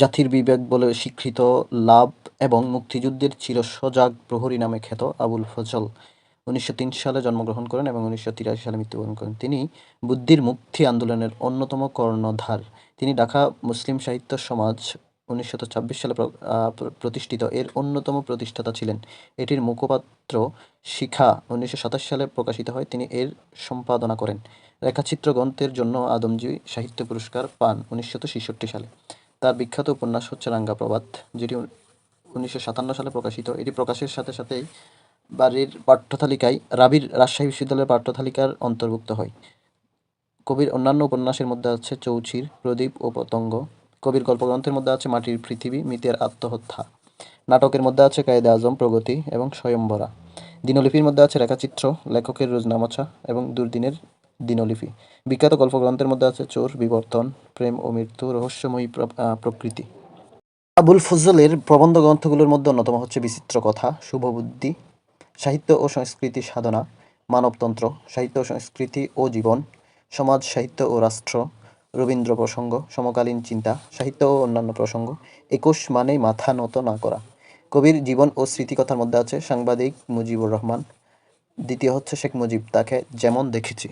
জাতির বিবেক বলে স্বীকৃত লাভ এবং মুক্তিযুদ্ধের চিরসজাগ প্রহরী নামে খ্যাত আবুল ফজল। উনিশশো তিন সালে জন্মগ্রহণ করেন এবং উনিশশো তিরাশি সালে মৃত্যুবরণ করেন। তিনি বুদ্ধির মুক্তি আন্দোলনের অন্যতম কর্ণধার। তিনি ঢাকা মুসলিম সাহিত্য সমাজ উনিশশো ছাব্বিশ সালে প্রতিষ্ঠিত। এর অন্যতম প্রতিষ্ঠাতা ছিলেন। এটির মুখপাত্র শিখা উনিশশো সাতাশ সালে প্রকাশিত হয়। তিনি এর সম্পাদনা করেন। রেখাচিত্র গ্রন্থের জন্য আদমজী সাহিত্য পুরস্কার পান উনিশশো ছেষট্টি সালে। তার বিখ্যাত উপন্যাস হচ্ছে রাঙ্গা প্রবাদ, যেটি উনিশশো সাতান্ন সালে প্রকাশিত। এটি প্রকাশের সাথে সাথেই বাড়ির পাঠ্যতালিকায় রাবির রাজশাহী বিশ্ববিদ্যালয়ের পাঠ্যতালিকার অন্তর্ভুক্ত হয়। কবির অন্যান্য উপন্যাসের মধ্যে আছে চৌচির, প্রদীপ ও পতঙ্গ। কবির গল্পগ্রন্থের মধ্যে আছে মাটির পৃথিবী, মিতের আত্মহত্যা। নাটকের মধ্যে আছে কায়েদে আজম, প্রগতি এবং স্বয়ম্বরা দিনলিপির মধ্যে আছে রেখাচিত্র, লেখকের রোজনামচা এবং দুর্দিনের দিনলিপি। বিখ্যাত গল্পগ্রন্থের মধ্যে আছে চোর, বিবর্তন, প্রেম ও মৃত্যু, রহস্যময়ী প্রকৃতি। আবুল ফজলের প্রবন্ধ গ্রন্থগুলোর মধ্যে অন্যতম হচ্ছে বিচিত্র কথা, শুভবুদ্ধি, সাহিত্য ও সংস্কৃতি সাধনা, মানবতন্ত্র, সাহিত্য ও সংস্কৃতি ও জীবন, সমাজ, সাহিত্য ও রাষ্ট্র, রবীন্দ্র প্রসঙ্গ, সমকালীন চিন্তা, সাহিত্য ও অন্যান্য প্রসঙ্গ, একুশ মানে মাথা নত না করা। কবির জীবন ও স্মৃতিকথার মধ্যে আছে সাংবাদিক মুজিবুর রহমান, দ্বিতীয় হচ্ছে শেখ মুজিব, তাকে যেমন দেখেছি।